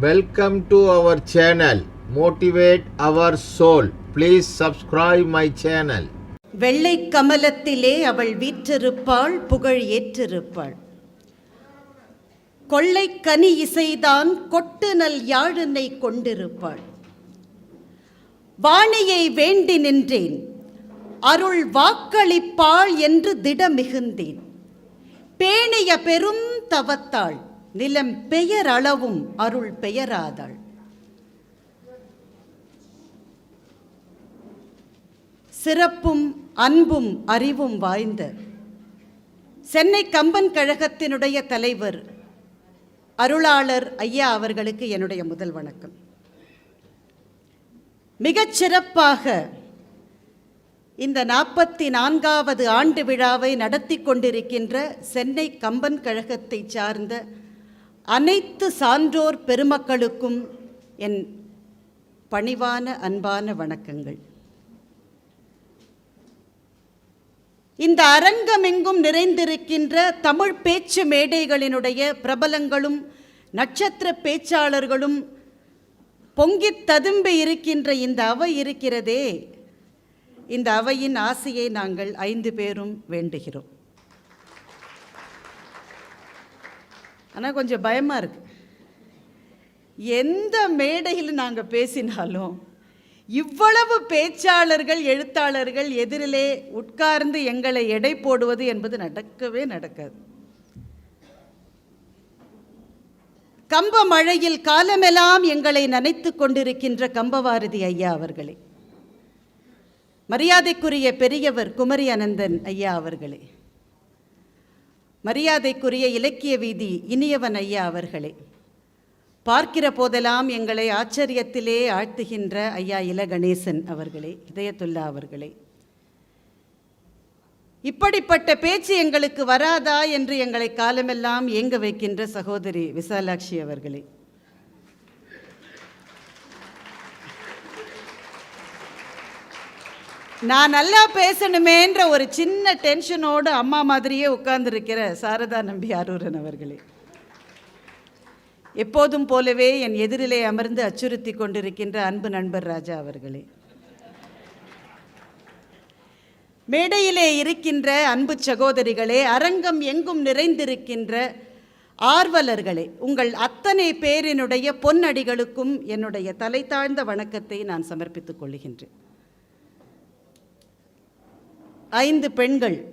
Welcome to our channel motivate our soul please subscribe my channel வெள்ளை கமலத்திலே அவள் வீற்றிருப்பாள் புகழ் ஏற்றிருப்பாள். கொள்ளை கனி இசைதான் கொட்டு நல் யாழினை கொண்டிருப்பாள். வாணியை வேண்டி நின்றேன் அருள் வாக்களிப்பாள் என்று திடமிகுந்தேன். பேணிய பெரும் தவத்தாள் நிலம் பெயரளவும் அருள் பெயராதாள் சிறப்பும் அன்பும் அறிவும் வாய்ந்த சென்னை கம்பன் கழகத்தினுடைய தலைவர் அருளாளர் ஐயா அவர்களுக்கு என்னுடைய முதல் வணக்கம். மிகச் சிறப்பாக இந்த நாற்பத்தி நான்காவது ஆண்டு விழாவை நடத்தி கொண்டிருக்கின்ற சென்னை கம்பன் கழகத்தை சார்ந்த அனைத்து சான்றோர் பெருமக்களுக்கும் என் பணிவான அன்பான வணக்கங்கள். இந்த அரங்கமெங்கும் நிறைந்திருக்கின்ற தமிழ் பேச்சு மேடைகளினுடைய பிரபலங்களும் நட்சத்திர பேச்சாளர்களும் பொங்கித் ததும்பி இருக்கின்ற இந்த அவை இருக்கிறதே. இந்த அவையின் ஆசையை நாங்கள் ஐந்து பேரும் வேண்டுகிறோம். ஆனால் கொஞ்சம் பயமாக இருக்கு. எந்த மேடையில் நாங்கள் பேசினாலும் இவ்வளவு பேச்சாளர்கள் எழுத்தாளர்கள் எதிரிலே உட்கார்ந்து எங்களை எடை போடுவது என்பது நடக்கவே நடக்காது. கம்ப மழையில் காலமெல்லாம் எங்களை நனைத்து கொண்டிருக்கின்ற கம்பவாரதி ஐயா அவர்களே மரியாதைக்குரிய பெரியவர் குமரி அனந்தன் ஐயா அவர்களே மரியாதைக்குரிய இலக்கிய வீதி இனியவன் ஐயா அவர்களே. பார்க்கிற போதெல்லாம் எங்களை ஆச்சரியத்திலே ஆழ்த்துகின்ற ஐயா இல கணேசன் அவர்களே இதயத்துல்லா அவர்களே. இப்படிப்பட்ட பேச்சு எங்களுக்கு வராதா என்று எங்களை காலமெல்லாம் இயங்க வைக்கின்ற சகோதரி விசாலாட்சி அவர்களே. நான் நல்லா பேசணுமேன்ற ஒரு சின்ன டென்ஷனோடு அம்மா மாதிரியே உட்கார்ந்துருக்கிற சாரதா நம்பி அரூரன் அவர்களே. எப்போதும் போலவே என் எதிரிலே அமர்ந்து அச்சுறுத்தி கொண்டிருக்கின்ற அன்பு நண்பர் ராஜா அவர்களே. மேடையிலே இருக்கின்ற அன்பு சகோதரிகளே அரங்கம் எங்கும் நிறைந்திருக்கின்ற ஆர்வலர்களே உங்கள் அத்தனை பேரினுடைய பொன்னடிகளுக்கும் என்னுடைய தலை தாழ்ந்த வணக்கத்தை நான் சமர்ப்பித்துக் கொள்கின்றேன். ஐந்து பெண்கள்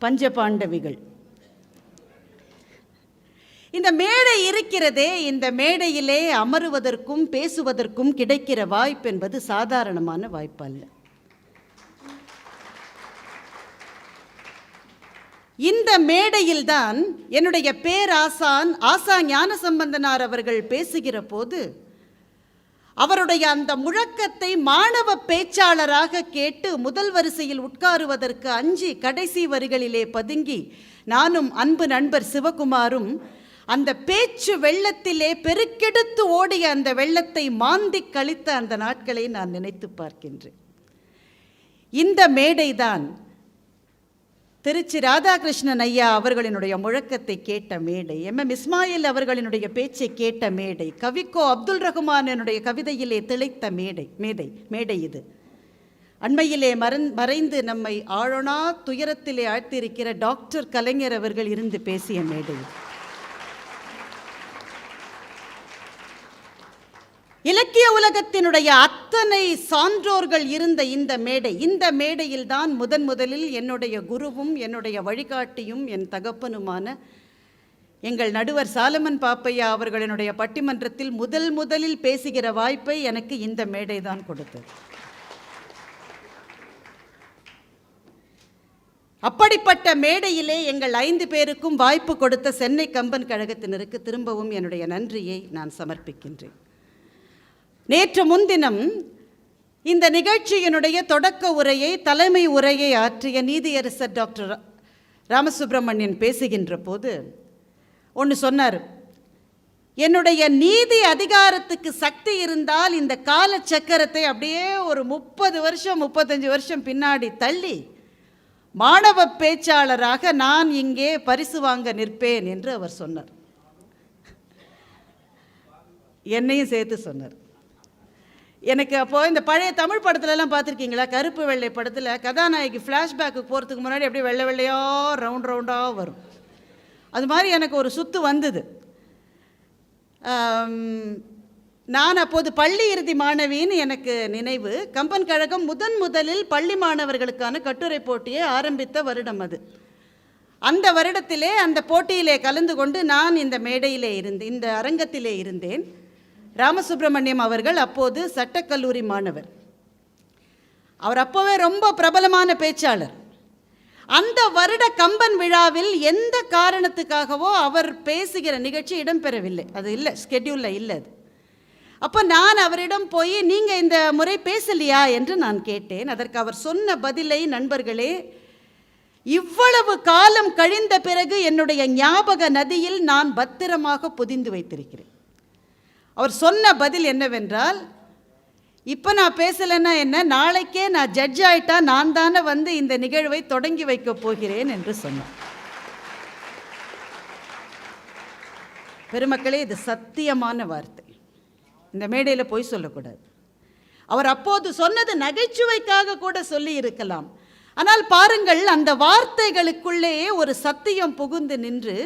பஞ்சபாண்டவிகள். இந்த மேடை இருக்கிறதே இந்த மேடையிலே அமருவதற்கும் பேசுவதற்கும் கிடைக்கிற வாய்ப்பு என்பது சாதாரணமான வாய்ப்பு அல்ல இந்த மேடையில்தான் என்னுடைய பேராசான் ஆசா ஞான சம்பந்தனார் அவர்கள் பேசுகிற போது அவருடைய அந்த முழக்கத்தை மாணவ பேச்சாளராக கேட்டு முதல் வரிசையில் உட்காருவதற்கு அஞ்சி கடைசி வரிகளிலே பதுங்கி நானும் அன்பு நண்பர் சிவகுமாரும் அந்த பேச்சு வெள்ளத்திலே பெருக்கெடுத்து ஓடிய அந்த வெள்ளத்தை மாந்தி கழித்த அந்த நாட்களை நான் நினைத்து பார்க்கின்றேன். இந்த மேடைதான் திருச்சி ராதாகிருஷ்ணன் ஐயா அவர்களினுடைய முழக்கத்தை கேட்ட மேடை எம். எம். இஸ்மாயில் அவர்களினுடைய பேச்சை கேட்ட மேடை கவிக்கோ அப்துல் ரஹ்மானுடைய கவிதையிலே திளைத்த மேடை மேடை மேடை இது. அண்மையிலே மறந் மறைந்து நம்மை ஆழனா துயரத்திலே ஆழ்த்தியிருக்கிற டாக்டர் கலைஞர் அவர்கள் இருந்து பேசிய மேடை இலக்கிய உலகத்தினுடைய அத்தனை சான்றோர்கள் இருந்த இந்த மேடை இந்த மேடையில் தான் முதன் முதலில் என்னுடைய குருவும் என்னுடைய வழிகாட்டியும் என் தகப்பனுமான எங்கள் நடுவர் சாலமன் பாப்பையா அவர்களினுடைய பட்டிமன்றத்தில் முதல் முதலில் பேசுகிற வாய்ப்பை எனக்கு இந்த மேடை தான் கொடுத்தது. அப்படிப்பட்ட மேடையிலே எங்கள் ஐந்து பேருக்கும் வாய்ப்பு கொடுத்த சென்னை கம்பன் கழகத்தினருக்கு திரும்பவும் என்னுடைய நன்றியை நான் சமர்ப்பிக்கின்றேன். நேற்று முன்தினம் இந்த நிகழ்ச்சியினுடைய தொடக்க உரையை தலைமை உரையை ஆற்றிய நீதியரசர் டாக்டர் ரா- ராமசுப்பிரமணியன் பேசுகின்ற போது ஒன்று சொன்னார் என்னுடைய நீதி அதிகாரத்துக்கு சக்தி இருந்தால் இந்த கால சக்கரத்தை அப்படியே ஒரு முப்பது வருஷம் முப்பத்தஞ்சு வருஷம் பின்னாடி தள்ளி மாணவ பேச்சாளராக நான் இங்கே பரிசு வாங்க நிற்பேன் என்று அவர் சொன்னார். என்னையும் சேர்த்து சொன்னார். எனக்கு அப்போது இந்த பழைய தமிழ் படத்துலலாம் பார்த்துருக்கீங்களா? கருப்பு வெள்ளை படத்தில் கதாநாயகி ஃப்ளாஷ்பேக்கு போகிறதுக்கு முன்னாடி அப்படியே வெள்ளை வெள்ளையாக ரவுண்ட் ரவுண்டாக வரும். அது மாதிரி எனக்கு ஒரு சுத்து வந்தது. நான் அப்போது பள்ளி இறுதி மாணவின்னு எனக்கு நினைவு. கம்பன் கழகம் முதன் முதலில் பள்ளி மாணவர்களுக்கான கட்டுரை போட்டியை ஆரம்பித்த வருடம் அது. அந்த வருடத்திலே அந்த போட்டியிலே கலந்து கொண்டு நான் இந்த மேடையிலே இருந்தேன் இந்த அரங்கத்திலே இருந்தேன். ராமசுப்பிரமணியம் அவர்கள் அப்போது சட்டக்கல்லூரி மாணவர். அவர் அப்போவே ரொம்ப பிரபலமான பேச்சாளர். அந்த வருட கம்பன் விழாவில் எந்த காரணத்துக்காகவோ அவர் பேசுகிற நிகழ்ச்சி இடம்பெறவில்லை. அது இல்லை ஸ்கெட்யூலில் இல்லை அது. அப்போ நான் அவரிடம் போய் நீங்கள் இந்த முறை பேசலையா? என்று நான் கேட்டேன். அதற்கு அவர் சொன்ன பதிலை நண்பர்களே இவ்வளவு காலம் கழிந்த பிறகு என்னுடைய ஞாபக நதியில் நான் பத்திரமாக பொதிந்து வைத்திருக்கிறேன். அவர் சொன்ன பதில் என்னவென்றால் இப்போ நான் பேசலைன்னா என்ன? நாளைக்கே நான் ஜட்ஜ் ஆயிட்டா நான் தானே வந்து இந்த நிகழ்வை தொடங்கி வைக்கப் போகிறேன் என்று சொன்னார். பெருமக்களே இது சத்தியமான வார்த்தை. இந்த மேடையில் போய் சொல்லக்கூடாது. அவர் அப்போது சொன்னது நகைச்சுவைக்காக கூட சொல்லி இருக்கலாம். ஆனால் பாருங்கள் அந்த வார்த்தைகளுக்குள்ளேயே ஒரு சத்தியம் புகுந்து நின்று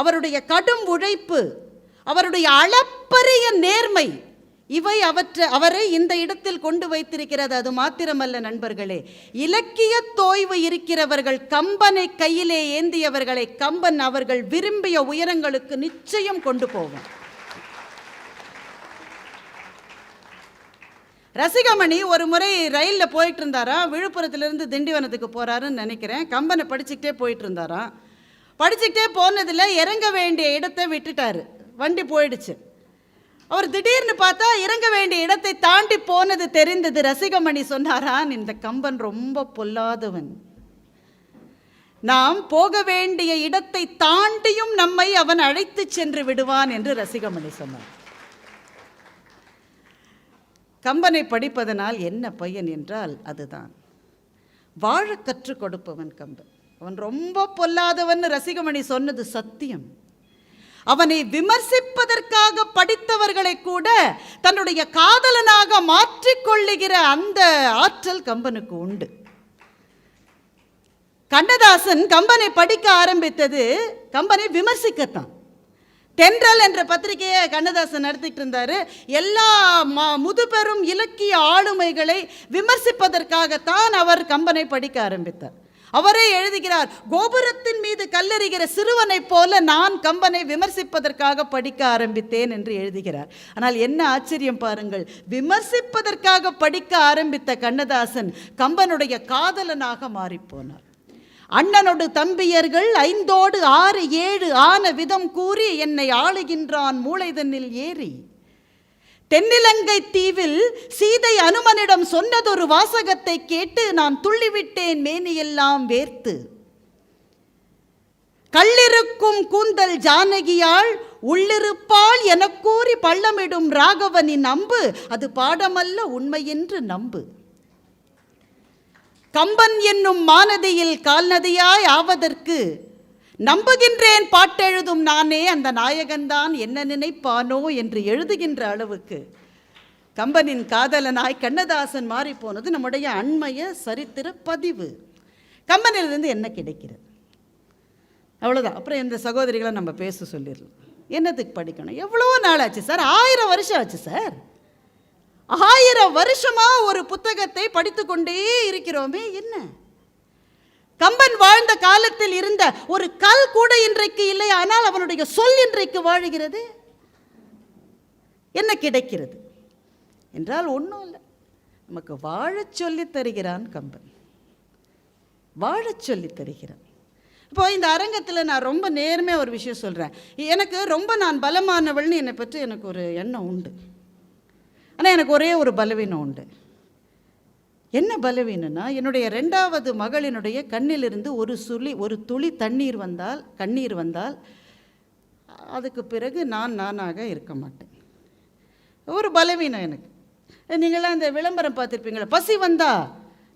அவருடைய கடும் உழைப்பு அவருடைய அளப்பரிய நேர்மை இவை அவற்றை அவரை இந்த இடத்தில் கொண்டு வைத்திருக்கிறது. அது மாத்திரமல்ல நண்பர்களே இலக்கிய தோய்வு இருக்கிறவர்கள் கம்பனை கையிலே ஏந்தியவர்களை கம்பன் அவர்கள் விரும்பிய உயரங்களுக்கு நிச்சயம் கொண்டு போவோம் ரசிகமணி ஒரு முறை ரயிலில் போயிட்டு இருந்தாரா விழுப்புரத்துலேருந்து திண்டிவனத்துக்கு போகிறாருன்னு நினைக்கிறேன். கம்பனை படிச்சுக்கிட்டே போயிட்டு இருந்தாராம் படிச்சுக்கிட்டே போனதில் இறங்க வேண்டிய இடத்தை விட்டுட்டாரு. வண்டி போயிடுச்சு. அவர் திடீர்னு பார்த்தா இறங்க வேண்டிய இடத்தை தாண்டி போனது தெரிந்தது ரசிகமணி சொன்னாரான் இந்த கம்பன் ரொம்ப பொல்லாதவன். நாம் போக வேண்டிய இடத்தை தாண்டியும் நம்மை அவன் அழைத்து சென்று விடுவான் என்று ரசிகமணி சொன்னார். கம்பனை படிப்பதனால் என்ன பையன் என்றால் அதுதான். வாழ கற்றுக் கொடுப்பவன் கம்பன். அவன் ரொம்ப பொல்லாதவன் ரசிகமணி சொன்னது சத்தியம். அவனை விமர்சிப்பதற்காக படித்தவர்களை கூட தன்னுடைய காதலனாக மாற்றிக்கொள்ளுகிற அந்த ஆற்றல் கம்பனுக்கு உண்டு. கண்ணதாசன் கம்பனை படிக்க ஆரம்பித்தது கம்பனை விமர்சிக்கத்தான். தென்றல் என்ற பத்திரிகையை கண்ணதாசன் நடத்திட்டு இருந்தாரு. எல்லா ம- முதுபெரும் இலக்கிய ஆளுமைகளை விமர்சிப்பதற்காகத்தான் அவர் கம்பனை படிக்க ஆரம்பித்தார். அவரே எழுதுகிறார் கோபுரத்தின் மீது கல்லெறிகிற சிறுவனைப் போல நான் கம்பனை விமர்சிப்பதற்காக படிக்க ஆரம்பித்தேன் என்று எழுதுகிறார். ஆனால் என்ன ஆச்சரியம் பாருங்கள் விமர்சிப்பதற்காக படிக்க ஆரம்பித்த கண்ணதாசன் கம்பனுடைய காதலனாக மாறிப்போனார். அண்ணனோடு தம்பியர்கள் ஐந்தோடு ஆறு ஏழு ஆன விதம் கூறி என்னை ஆளுகின்றான் மூளைதனில் ஏறி. தென்னிலங்கை தீவில் சீதை அனுமனிடம் சொன்னதொரு வாசகத்தை கேட்டு நான் துள்ளிவிட்டேன் மேனியெல்லாம் வேர்த்து. கள்ளிருக்கும் கூந்தல் ஜானகியாள் உள்ளிருப்பாள் என கூறி பள்ளமிடும் ராகவனின் அம்பு அது பாடமல்ல உண்மையென்று நம்பு. கம்பன் என்னும் மானதியில் கால்நதையாய் ஆவதற்கு நம்புகின்றேன் பாட்டெழுதும் நானே அந்த நாயகன்தான் என்ன நினைப்பானோ என்று எழுதுகின்ற அளவுக்கு. கம்பனின் காதலனாய் கண்ணதாசன் மாறி போனது நம்முடைய அண்மைய சரித்திர பதிவு. கம்பனிலிருந்து என்ன கிடைக்கிறது? அவ்வளோதான் அப்புறம் இந்த சகோதரிகளை நம்ம பேச சொல்லிடலாம். என்னத்துக்கு படிக்கணும்? எவ்வளோ நாள் ஆச்சு சார். ஆயிரம் வருஷம் ஆச்சு சார். ஆயிரம் வருஷமாக ஒரு புத்தகத்தை படித்துக்கொண்டே இருக்கிறோமே. என்ன? கம்பன் வாழ்ந்த காலத்தில் இருந்த ஒரு கல் கூட இன்றைக்கு இல்லை ஆனால் அவனுடைய சொல் இன்றைக்கு வாழுகிறது. என்ன கிடைக்கிறது? என்றால் ஒன்றும் இல்லை. நமக்கு வாழச் சொல்லி தருகிறான் கம்பன். வாழச் சொல்லி தருகிறான். இப்போ இந்த அரங்கத்தில் நான் ரொம்ப நேர்மையாக ஒரு விஷயம் சொல்கிறேன் எனக்கு ரொம்ப நான் பலமானவள்னு என்னை பற்றி எனக்கு ஒரு எண்ணம் உண்டு. ஆனால் எனக்கு ஒரே ஒரு பலவீனம் உண்டு. என்ன பலவீனம்னா என்னுடைய ரெண்டாவது மகளினுடைய கண்ணிலிருந்து ஒரு சுழி ஒரு துளி தண்ணீர் வந்தால் கண்ணீர் வந்தால் அதுக்கு பிறகு நான் நானாக இருக்க மாட்டேன். ஒரு பலவீனம் எனக்கு. நீங்களாம் இந்த விளம்பரம் பார்த்துருப்பீங்களா பசி வந்தா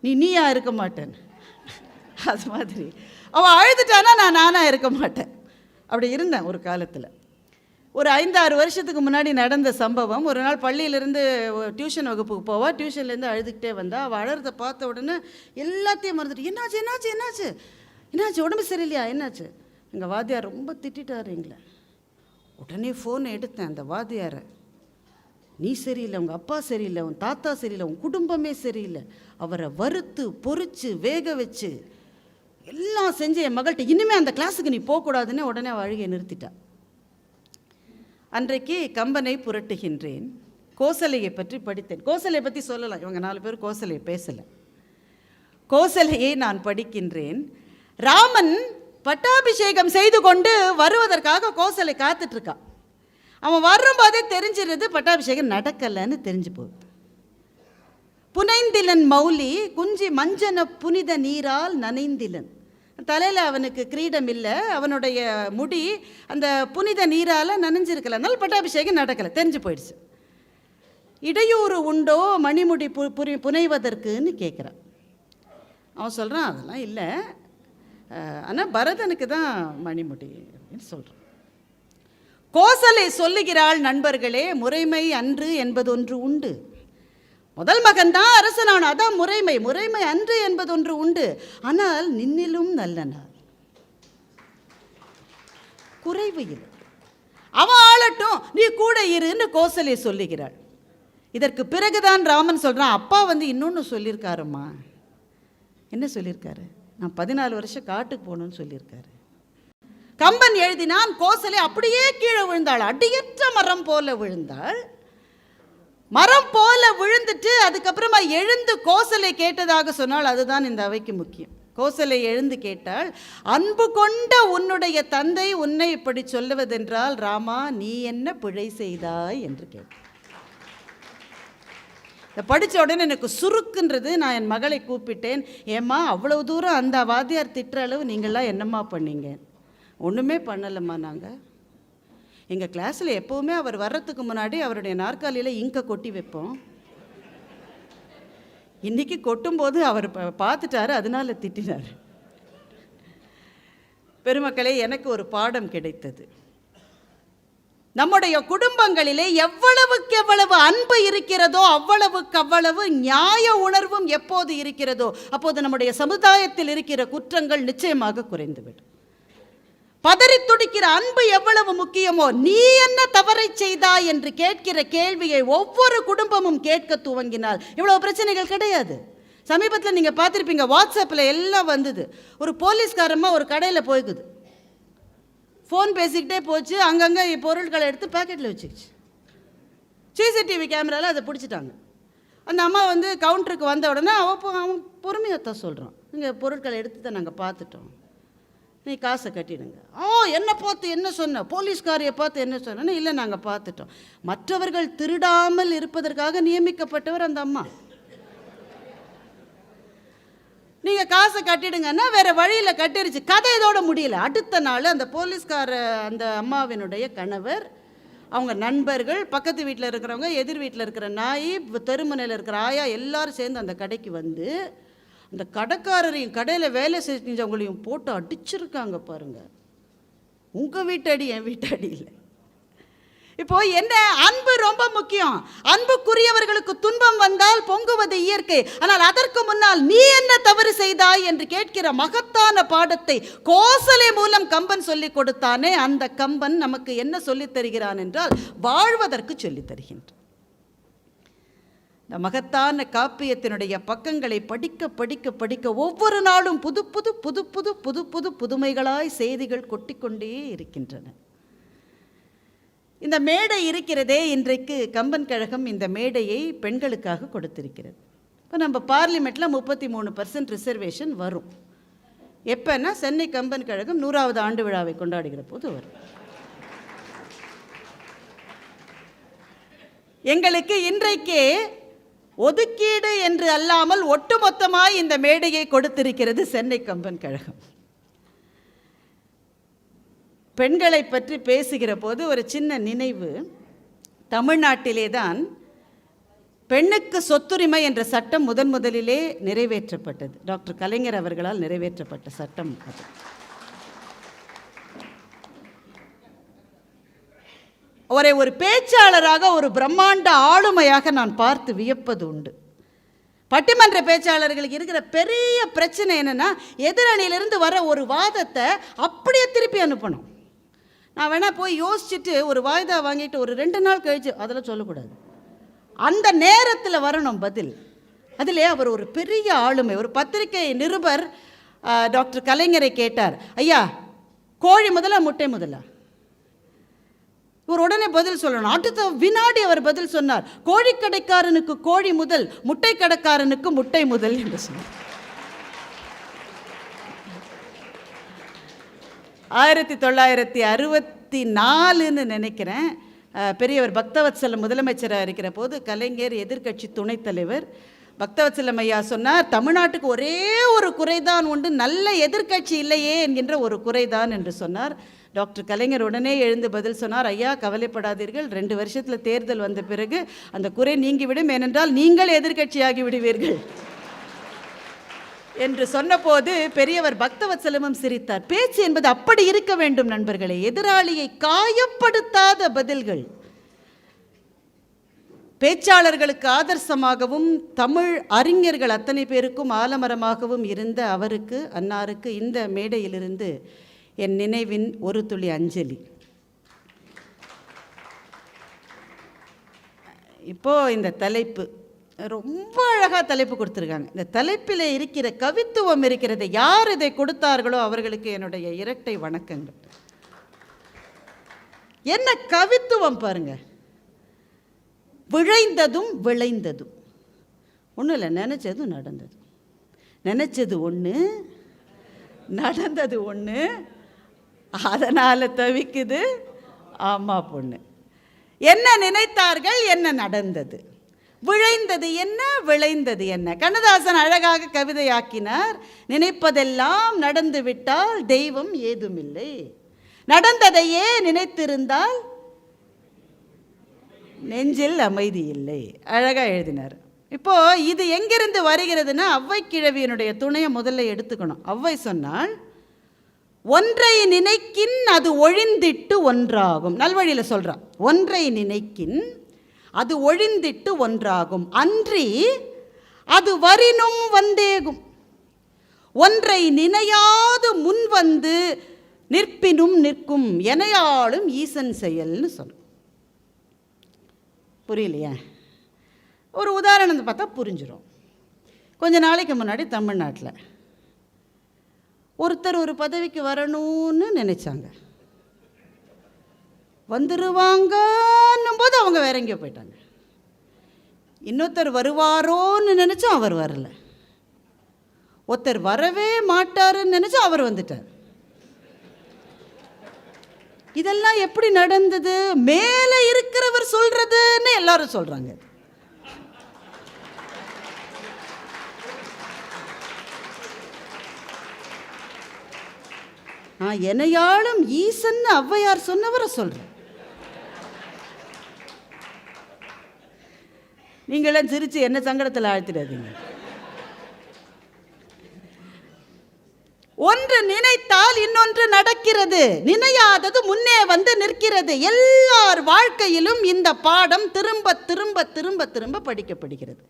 நீ நீயா இருக்க மாட்டேன். அது மாதிரி. அவள் அழுதுட்டானா நான் நானாக இருக்க மாட்டேன். அப்படி இருந்தேன் ஒரு காலத்தில். ஒரு ஐந்தாறு வருஷத்துக்கு முன்னாடி நடந்த சம்பவம். ஒரு நாள் பள்ளியிலேருந்து டியூஷன் வகுப்புக்கு போவாள் டியூஷன்லேருந்து அழுதுகிட்டே வந்தா. அவள் அழறதை பார்த்த உடனே எல்லாத்தையும் மறந்துட்டு என்னாச்சு என்னாச்சு என்னாச்சு? என்னாச்சு? உடம்பு சரியில்லையா? என்னாச்சு? எங்கள் வாத்தியார் ரொம்ப திட்டாரு எங்களை. உடனே ஃபோனை எடுத்தேன் அந்த வாத்தியாரை. நீ சரியில்லை உங்கள் அப்பா சரியில்லை உன் தாத்தா சரியில்லை உன் குடும்பமே சரியில்லை. அவரை வறுத்து பொறிச்சு வேக வச்சு எல்லாம் செஞ்சு என் மகள்கிட்ட இனிமே அந்த கிளாஸுக்கு நீ போகக்கூடாதுன்னு உடனே அவள் அழுகையை நிறுத்திட்டா. அன்றைக்கு கம்பனை புரட்டுகின்றேன். கோசலையை பற்றி படித்தேன். கோசலையை பற்றி சொல்லலாம். இவங்க நாலு பேர் கோசலையை பேசலை. கோசலையை நான் படிக்கின்றேன். ராமன் பட்டாபிஷேகம் செய்து கொண்டு வருவதற்காக கோசலை காத்துட்டு அவன் வரும்போதே தெரிஞ்சிருது பட்டாபிஷேகம் நடக்கலைன்னு தெரிஞ்சு போகுது. புனைந்திலன் மௌலி குஞ்சி மஞ்சன புனித நீரால் நனைந்திலன். தலையில் அவனுக்கு கிரீடம் இல்லை அவனுடைய முடி அந்த புனித நீரால் நனைஞ்சிருக்கல. அதனால் பட்டாபிஷேகம் நடக்கலை தெரிஞ்சு போயிடுச்சு. இடையூறு உண்டோ மணிமுடி பு புரி புனைவதற்குன்னு கேட்குறான் அவன் சொல்கிறான் அதெல்லாம் இல்லை. ஆனால் பரதனுக்கு தான் மணிமுடி அப்படின்னு சொல்கிறான் கோசலை சொல்லுகிறாள் நண்பர்களே முறைமை அன்று என்பதொன்று உண்டு. முதல் மகன் தான் அரசனான அதான் முறைமை. முறைமை அன்று என்பதொன்று உண்டு. ஆனால் நின்னிலும் நல்ல நாள் குறைவு இல்லை. அவன் ஆளட்டும் நீ கூட இருன்னு கோசலே சொல்லுகிறாள். இதற்கு பிறகுதான் ராமன் சொல்கிறான் அப்பா வந்து இன்னொன்று சொல்லியிருக்காருமா என்ன சொல்லியிருக்காரு நான் பதினாலு வருஷம் காட்டுக்கு போகணும்னு சொல்லியிருக்காரு கம்பன் எழுதினான் கோசலை அப்படியே கீழே விழுந்தாள். அடியற்ற மரம் போல விழுந்தாள். மரம் போல விழுந்துட்டு அதுக்கப்புறமா எழுந்து கோசலை கேட்டதாக சொன்னால் அதுதான் இந்த அவைக்கு முக்கியம். கோசலை எழுந்து கேட்டால் அன்பு கொண்ட உன்னுடைய தந்தை உன்னை இப்படி சொல்லுவதென்றால் ராமா நீ என்ன பிழை செய்தாய்? என்று கேட்டார். இதை படித்த உடனே எனக்கு சுருக்குன்றது. நான் என் மகளை கூப்பிட்டேன். ஏம்மா அவ்வளவு தூரம் அந்த வாத்தியார் திட்டுற அளவு நீங்களாம் என்னம்மா பண்ணீங்க? ஒன்றுமே பண்ணலம்மா நாங்கள் எங்கள் கிளாஸில் எப்போவுமே அவர் வர்றதுக்கு முன்னாடி அவருடைய நாற்காலியில் இங்கை கொட்டி வைப்போம். இன்னைக்கு கொட்டும்போது அவர் பார்த்துட்டாரு அதனால திட்டினார். பெருமக்களே எனக்கு ஒரு பாடம் கிடைத்தது. நம்முடைய குடும்பங்களிலே எவ்வளவுக்கு எவ்வளவு அன்பு இருக்கிறதோ அவ்வளவுக்கு அவ்வளவு நியாய உணர்வும் எப்போது இருக்கிறதோ அப்போது நம்முடைய சமுதாயத்தில் இருக்கிற குற்றங்கள் நிச்சயமாக குறைந்துவிடும். பதறி துடிக்கிற அன்பு எவ்வளவு முக்கியமோ நீ என்ன தவறை செய்தாய் என்று கேட்கிற கேள்வியை ஒவ்வொரு குடும்பமும் கேட்க துவங்கினால் இவ்வளவு பிரச்சனைகள் கிடையாது. சமீபத்தில் நீங்கள் பார்த்துருப்பீங்க வாட்ஸ்அப்பில் எல்லாம் வந்தது. ஒரு போலீஸ்காரமாக ஒரு கடையில் போய்க்குது. ஃபோன் பேசிக்கிட்டே போச்சு அங்கங்கே பொருட்களை எடுத்து பேக்கெட்டில் வச்சுக்கிச்சு. சிசிடிவி கேமராவில் அதை பிடிச்சிட்டாங்க. அந்த அம்மா வந்து கவுண்டருக்கு வந்த உடனே அவன் அவன் பொறுமையாக தான் சொல்கிறான் இங்கே பொருட்களை எடுத்து தான் நாங்கள் பார்த்துட்டோம். நீ காசை கட்டிடுங்க. ஆ என்ன பார்த்து என்ன சொன்ன? போலீஸ்காரியை பார்த்து என்ன சொன்னேன்னு? இல்லை நாங்கள் பார்த்துட்டோம். மற்றவர்கள் திருடாமல் இருப்பதற்காக நியமிக்கப்பட்டவர் அந்த அம்மா. நீங்கள் காசை கட்டிடுங்கன்னா வேறு வழியில் கட்டிருச்சு. கதை இதோட முடியல. அடுத்த நாள் அந்த போலீஸ்கார அந்த அம்மாவினுடைய கணவர் அவங்க நண்பர்கள் பக்கத்து வீட்டில் இருக்கிறவங்க எதிர் வீட்டில் இருக்கிற நாய் தெருமுனையில் இருக்கிற ஆயா எல்லாரும் சேர்ந்து அந்த கடைக்கு வந்து அந்த கடைக்காரரையும் கடையில் வேலை செஞ்சவங்களையும் போட்டு அடிச்சிருக்காங்க பாருங்கள் உங்கள் வீட்டடி என் வீட்டடி இல்லை. இப்போ என்ன? அன்பு ரொம்ப முக்கியம். அன்புக்குரியவர்களுக்கு துன்பம் வந்தால் பொங்குவது இயற்கை. ஆனால் அதற்கு முன்னால் நீ என்ன தவறு செய்தாய் என்று கேட்கிற மகத்தான பாடத்தை கோசலை மூலம் கம்பன் சொல்லிக் கொடுத்தானே? அந்த கம்பன் நமக்கு என்ன சொல்லித் தருகிறான் என்றால் வாழ்வதற்கு சொல்லித் தருகின்றான். இந்த மகத்தான காப்பியத்தினுடைய பக்கங்களை படிக்க படிக்க படிக்க ஒவ்வொரு நாளும் புது புது புது புது புது புது புதுமைகளாய் செய்திகள் கொட்டிக்கொண்டே இருக்கின்றன. இந்த மேடை இருக்கிறதே இன்றைக்கு கம்பன் கழகம் இந்த மேடையை பெண்களுக்காக கொடுத்திருக்கிறது. இப்போ நம்ம பார்லிமெண்ட்டில் முப்பத்தி மூணு பர்சன்ட் ரிசர்வேஷன் வரும். எப்போன்னா சென்னை கம்பன் கழகம் நூறாவது ஆண்டு விழாவை கொண்டாடுகிற போது வரும். எங்களுக்கு இன்றைக்கே ஒதுக்கீடு என்று அல்லாமல் ஒட்டுமொத்தமாய் இந்த மேடையை கொடுத்திருக்கிறது சென்னை கம்பன் கழகம். பெண்களை பற்றி பேசுகிற போது ஒரு சின்ன நினைவு. தமிழ்நாட்டிலே தான் பெண்ணுக்கு சொத்துரிமை என்ற சட்டம் முதன் முதலிலே நிறைவேற்றப்பட்டது. டாக்டர் கலைஞர் அவர்களால் நிறைவேற்றப்பட்ட சட்டம் அது. அவரை ஒரு பேச்சாளராக ஒரு பிரம்மாண்ட ஆளுமையாக நான் பார்த்து வியப்பது உண்டு. பட்டிமன்ற பேச்சாளர்களுக்கு இருக்கிற பெரிய பிரச்சனை என்னென்னா எதிரணியிலிருந்து வர ஒரு வாதத்தை அப்படியே திருப்பி அனுப்பணும். நான் வேணால் போய் யோசிச்சுட்டு ஒரு வாய்தா வாங்கிட்டு ஒரு ரெண்டு நாள் கழிச்சு அதெல்லாம் சொல்லக்கூடாது. அந்த நேரத்தில் வரணும் பதில். அதிலே அவர் ஒரு பெரிய ஆளுமை ஒரு பத்திரிகை நிருபர் டாக்டர் கலைஞரை கேட்டார். ஐயா கோழி முதலா முட்டை முதலா? இவர் உடனே பதில் சொல்லணும். அடுத்த வினாடி அவர் பதில் சொன்னார். கோழி கடைக்காரனுக்கு கோழி முதல் முட்டை கடைக்காரனுக்கு முட்டை முதல் என்று சொன்னார். ஆயிரத்தி தொள்ளாயிரத்தி அறுபத்தி நாலுன்னு நினைக்கிறேன். பெரியவர் பக்தவத்சல முதலமைச்சராக இருக்கிற போது கலைஞர் எதிர்க்கட்சி துணைத் தலைவர் பக்தவத்சலம் ஐயா சொன்னார் தமிழ்நாட்டுக்கு ஒரே ஒரு குறைதான் உண்டு. நல்ல எதிர்க்கட்சி இல்லையே என்கின்ற ஒரு குறைதான் என்று சொன்னார். டாக்டர் கலைஞர் உடனே எழுந்து பதில் சொன்னார் ஐயா கவலைப்படாதீர்கள். ரெண்டு வருஷத்தில் தேர்தல் வந்த பிறகு அந்த குறை நீங்கிவிடும். ஏனென்றால் நீங்கள் எதிர்க்கட்சியாகி விடுவீர்கள். என்று சொன்னபோது பெரியவர் பக்தவத்சலமும் சிரித்தார். பேச்சு என்பது அப்படி இருக்க வேண்டும் நண்பர்களே. எதிராளியை காயப்படுத்தாத பதில்கள். பேச்சாளர்களுக்கு ஆதர்சமாகவும் தமிழ் அறிஞர்கள் அத்தனை பேருக்கும் ஆலமரமாகவும் இருந்த அவருக்கு அன்னாருக்கு இந்த மேடையிலிருந்து என் நினைவின் ஒரு துளி அஞ்சலி. இப்போது இந்த தலைப்பு ரொம்ப அழகாக தலைப்பு கொடுத்துருக்காங்க. இந்த தலைப்பில் இருக்கிற கவித்துவம் இருக்கிறது யார் இதை கொடுத்தார்களோ அவர்களுக்கு என்னுடைய இரட்டை வணக்கங்கள். என்ன கவித்துவம் பாருங்க. விழைந்ததும் விளைந்ததும். ஒன்றும் இல்லை நினச்சதும் நடந்தது. நினச்சது ஒன்று நடந்தது ஒன்று அதனால் தவிக்குது. ஆமா பொண்ணு. என்ன நினைத்தார்கள் என்ன நடந்தது? விழைந்தது என்ன விளைந்தது என்ன? கண்ணதாசன் அழகாக கவிதையாக்கினார். நினைப்பதெல்லாம் நடந்து விட்டால் தெய்வம் ஏதுமில்லை. நடந்ததையே நினைத்திருந்தால் நெஞ்சில் அமைதி இல்லை. அழகாக எழுதினார். இப்போது இது எங்கிருந்து வருகிறதுன்னா அவ்வை கிழவியினுடைய துணையை முதல்ல எடுத்துக்கணும். அவ்வை சொன்னால் ஒன்றை நினைக்கின் அது ஒழிந்திட்டு ஒன்றாகும். நல்வழியில் சொல்கிறான் ஒன்றை நினைக்கின் அது ஒழிந்திட்டு ஒன்றாகும். அன்றி அது வரினும் வந்தேகும். ஒன்றை நினையாது முன் வந்து நிற்பினும் நிற்கும் எனையாளும் ஈசன் செயல்னு சொல்லும் புரியலையா? ஒரு உதாரணத்தை பார்த்தா புரிஞ்சிடும் கொஞ்ச நாளைக்கு முன்னாடி தமிழ்நாட்டில் ஒருத்தர் ஒரு பதவிக்கு வரணும்னு நினைச்சாங்க. வந்துருவாங்கன்னும் போது அவங்க வேற எங்கேயோ போயிட்டாங்க. இன்னொருத்தர் வருவாரோன்னு நினச்சோம் அவர் வரல. ஒருத்தர் வரவே மாட்டாருன்னு நினச்சோம் அவர் வந்துட்டார். இதெல்லாம் எப்படி நடந்தது? மேலே இருக்கிறவர் சொல்றதுன்னு எல்லாரும் சொல்றாங்க. நான் என்னையாலும் ஈசன்னு ஔவையார் சொன்னவரை சொல்கிறேன் நீங்களாம் சிரித்து என்ன சங்கடத்தில் ஆழ்த்திடாதீங்க. ஒன்று நினைத்தால் இன்னொன்று நடக்கிறது. நினையாதது முன்னே வந்து நிற்கிறது. எல்லார் வாழ்க்கையிலும் இந்த பாடம் திரும்ப திரும்ப திரும்ப திரும்ப படிக்கப்படுகிறது.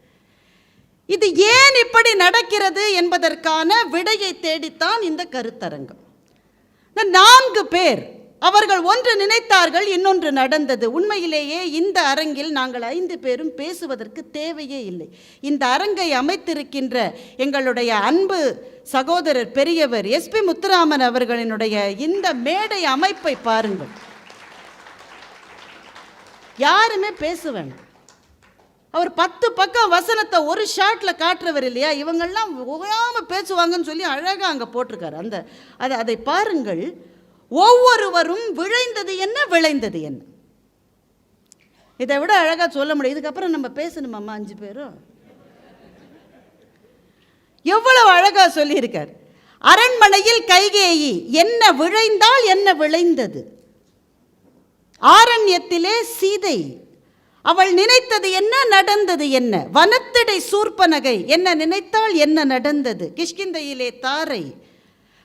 இது ஏன் இப்படி நடக்கிறது என்பதற்கான விடையை தேடித்தான் இந்த கருத்தரங்கம். நான்கு பேர் அவர்கள் ஒன்று நினைத்தார்கள் இன்னொன்று நடந்தது. உண்மையிலேயே இந்த அரங்கில் நாங்கள் ஐந்து பேரும் பேசுவதற்கு தேவையே இல்லை. இந்த அரங்கை அமைத்திருக்கின்ற எங்களுடைய அன்பு சகோதரர் பெரியவர் எஸ்பி முத்துராமன் அவர்களினுடைய இந்த மேடை அமைப்பை பாருங்கள். யாருமே பேச வேண்டாம். அவர் பத்து பக்கம் வசனத்தை ஒரு ஷாட்டில் காட்டுறவர் இல்லையா? இவங்கள்லாம் ஓயாமல் பேசுவாங்கன்னு சொல்லி அழகாக அங்கே போட்டிருக்காரு. அந்த அதை அதை பாருங்கள். ஒவ்வொருவரும் விளைந்தது என்ன விளைந்தது என்ன? இதை விட அழகாக சொல்ல முடியும். இதுக்கப்புறம் நம்ம பேசணுமாம்மா அஞ்சு பேரும் எவ்வளவு அழகாக சொல்லியிருக்கார். அரண்மனையில் கைகேயி என்ன விளைந்தால் என்ன விளைந்தது? ஆரண்யத்திலே சீதை. அவள் நினைத்தது என்ன நடந்தது என்ன? வனத்திடை சூர்பனகை என்ன நினைத்தால் என்ன நடந்தது? கிஷ்கிந்தையிலே தாரை.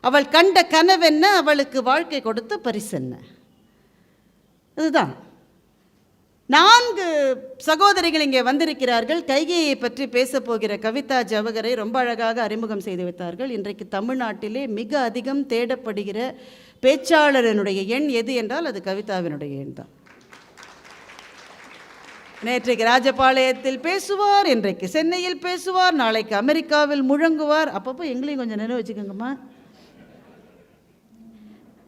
அவள் கண்ட கனவென்ன? அவளுக்கு வாழ்க்கை கொடுத்த பரிசென்ன. இதுதான். சகோதரிகள் இங்கே வந்திருக்கிறார்கள். கைகையை பற்றி பேசப் போகிற கவிதா ஜவகரை ரொம்ப அழகாக அறிமுகம் செய்து வைத்தார்கள். இன்றைக்கு தமிழ்நாட்டிலே மிக அதிகம் தேடப்படுகிற பேச்சாளரனுடைய எண் எது என்றால் அது கவிதாவினுடைய எண் தான் நேற்றைக்கு ராஜபாளையத்தில் பேசுவார் இன்றைக்கு சென்னையில் பேசுவார் நாளைக்கு அமெரிக்காவில் முழங்குவார். அப்பப்போ எங்களையும் கொஞ்சம் நினைவு வச்சுக்கோங்கம்மா.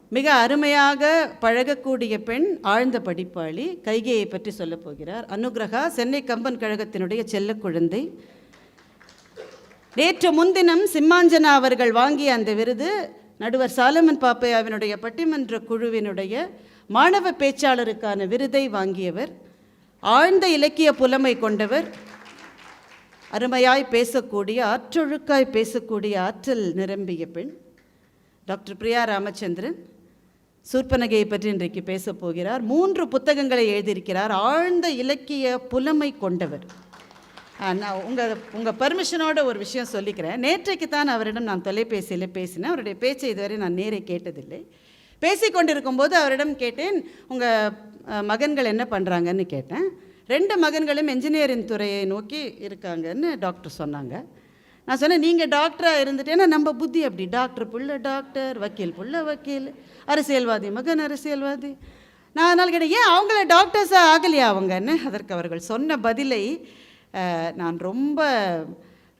மிக அருமையாக பழகக்கூடிய பெண் ஆழ்ந்த படிப்பாளி கைகேயை பற்றி சொல்லப் போகிறார். அனுகிரகா சென்னை கம்பன் கழகத்தினுடைய செல்ல குழந்தை. நேற்று முன்தினம் சிம்மாஞ்சனா அவர்கள் வாங்கிய அந்த விருது நடுவர் சாலமன் பாப்பையாவினுடைய பட்டிமன்ற குழுவினுடைய மாணவ பேச்சாளருக்கான விருதை வாங்கியவர். ஆழ்ந்த இலக்கிய புலமை கொண்டவர். அருமையாய் பேசக்கூடிய ஆற்றொழுக்காய் பேசக்கூடிய ஆற்றல் நிரம்பிய பெண் டாக்டர் பிரியா ராமச்சந்திரன். சூர்பனகையை பற்றி இன்றைக்கு பேசப் போகிறார். மூன்று புத்தகங்களை எழுதியிருக்கிறார். ஆழ்ந்த இலக்கிய புலமை கொண்டவர். நான் உங்கள் உங்கள் பர்மிஷனோட ஒரு விஷயம் சொல்லிக்கிறேன். நேற்றைக்கு தான் அவரிடம் நான் தொலைபேசியில் பேசினேன். அவருடைய பேச்சை இதுவரை நான் நேரே கேட்டதில்லை. பேசிக்கொண்டிருக்கும் போது அவரிடம் கேட்டேன் உங்கள் மகன்கள் என்ன பண்ணுறாங்கன்னு கேட்டேன். ரெண்டு மகன்களும் என்ஜினியரிங் துறையை நோக்கி இருக்காங்கன்னு டாக்டர் சொன்னாங்க. நான் சொன்னேன் நீங்கள் டாக்டராக இருந்துட்டேன்னா நம்ம புத்தி அப்படி. டாக்டர் புள்ள டாக்டர் வக்கீல் புள்ள வக்கீல் அரசியல்வாதி மகன் அரசியல்வாதி. நான் அதனால் கேட்டேன் ஏன் அவங்கள டாக்டர்ஸாக ஆகலையா அவங்கன்னு? அதற்கு அவர்கள் சொன்ன பதிலை நான் ரொம்ப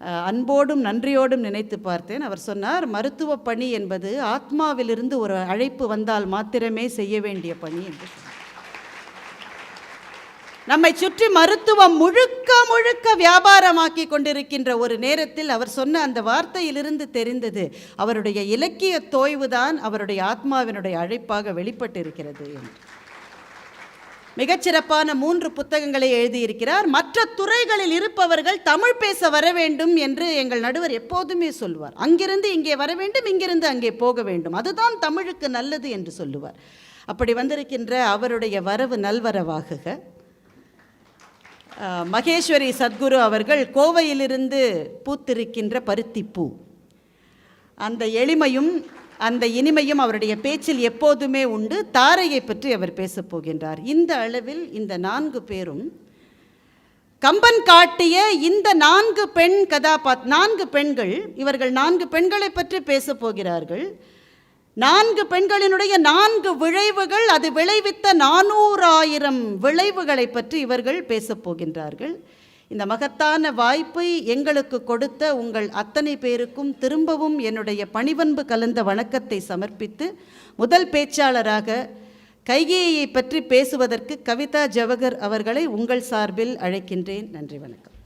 அன்போடும் நன்றியோடும் நினைத்து பார்த்தேன். அவர் சொன்னார் மருத்துவ பணி என்பது ஆத்மாவிலிருந்து ஒரு அழைப்பு வந்தால் மாத்திரமே செய்ய வேண்டிய பணி என்று நம்மை சுற்றி மருத்துவம் முழுக்க முழுக்க வியாபாரமாக்கி கொண்டிருக்கின்ற ஒரு நேரத்தில் அவர் சொன்ன அந்த வார்த்தையிலிருந்து தெரிந்தது அவருடைய இலக்கிய தோய்வுதான் அவருடைய ஆத்மாவினுடைய அழைப்பாக வெளிப்பட்டிருக்கிறது என்று. மிகச்சிறப்பான மூன்று புத்தகங்களை எழுதியிருக்கிறார். மற்ற துறைகளில் இருப்பவர்கள் தமிழ் பேச வர வேண்டும் என்று எங்கள் நடுவர் எப்போதுமே சொல்வார். அங்கிருந்து இங்கே வர வேண்டும் இங்கிருந்து அங்கே போக வேண்டும். அதுதான் தமிழுக்கு நல்லது என்று சொல்லுவார். அப்படி வந்திருக்கின்ற அவருடைய வரவு நல்வரவாகுக. மகேஸ்வரி சத்குரு அவர்கள் கோவையிலிருந்து பூத்திருக்கின்ற பருத்திப்பூ. அந்த எளிமையும் அந்த இனிமையும் அவருடைய பேச்சில் எப்போதுமே உண்டு. தாரையை பற்றி அவர் பேசப் போகின்றார். இந்த அளவில் இந்த நான்கு பேரும் கம்பன் காட்டிய இந்த நான்கு பெண் கதாபாத் நான்கு பெண்கள் இவர்கள் நான்கு பெண்களை பற்றி பேசப் போகிறார்கள். நான்கு பெண்களினுடைய நான்கு விளைவுகள் அது விளைவித்த நானூறாயிரம் விளைவுகளை பற்றி இவர்கள் பேசப் போகின்றார்கள். இந்த மகத்தான வாய்ப்பை எங்களுக்கு கொடுத்த உங்கள் அத்தனை பேருக்கும் திரும்பவும் என்னுடைய பணிவன்பு கலந்த வணக்கத்தை சமர்ப்பித்து முதல் பேச்சாளராக கைகேயை பற்றி பேசுவதற்கு கவிதா ஜவகர் அவர்களை உங்கள் சார்பில் அழைக்கின்றேன். நன்றி வணக்கம்.